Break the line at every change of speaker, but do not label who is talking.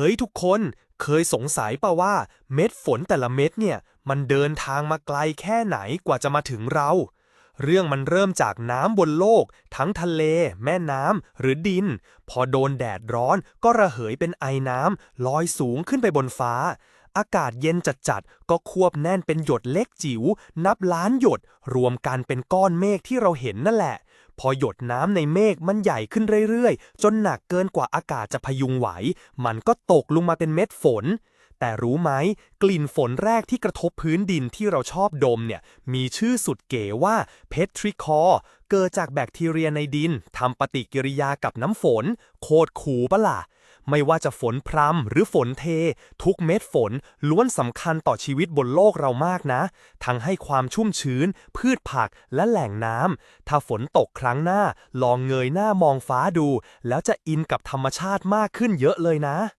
เฮ้ยทุกคนเคยสงสัยป่ะว่าเม็ดฝนแต่ละเม็ดเนี่ย มันเดินทางมาไกลแค่ไหนกว่าจะมาถึงเรา เรื่องมันเริ่มจากน้ำบนโลก ทั้งทะเล แม่น้ำหรือดิน พอโดนแดดร้อนก็ระเหยเป็นไอน้ำลอยสูงขึ้นไปบนฟ้า อากาศเย็นจัดๆก็ควบแน่นเป็นหยดเล็กจิ๋ว นับล้านหยด รวมกันเป็นก้อนเมฆที่เราเห็นนั่นแหละ พอหยดน้ำในเมฆมันใหญ่ขึ้นเรื่อยๆ จนหนักเกินกว่าอากาศจะพยุงไหว มันก็ตกลงมาเป็นเม็ดฝน แต่รู้ไหม กลิ่นฝนแรกที่กระทบพื้นดินที่เราชอบดมเนี่ย มีชื่อสุดเก๋ว่าเพทริคอเกิดจากแบคทีเรียในดินทำปฏิกิริยากับน้ำฝน โคตรขูปะล่ะ ไม่ว่าจะฝนพรำหรือฝนเท ทุกเม็ดฝนล้วนสำคัญต่อชีวิตบนโลกเรามากนะ ทั้งให้ความชุ่มชื้น พืชผักและแหล่งน้ำถ้าฝนตกครั้งหน้า ลองเงยหน้ามองฟ้าดู แล้วจะอินกับธรรมชาติมากขึ้นเยอะเลยนะ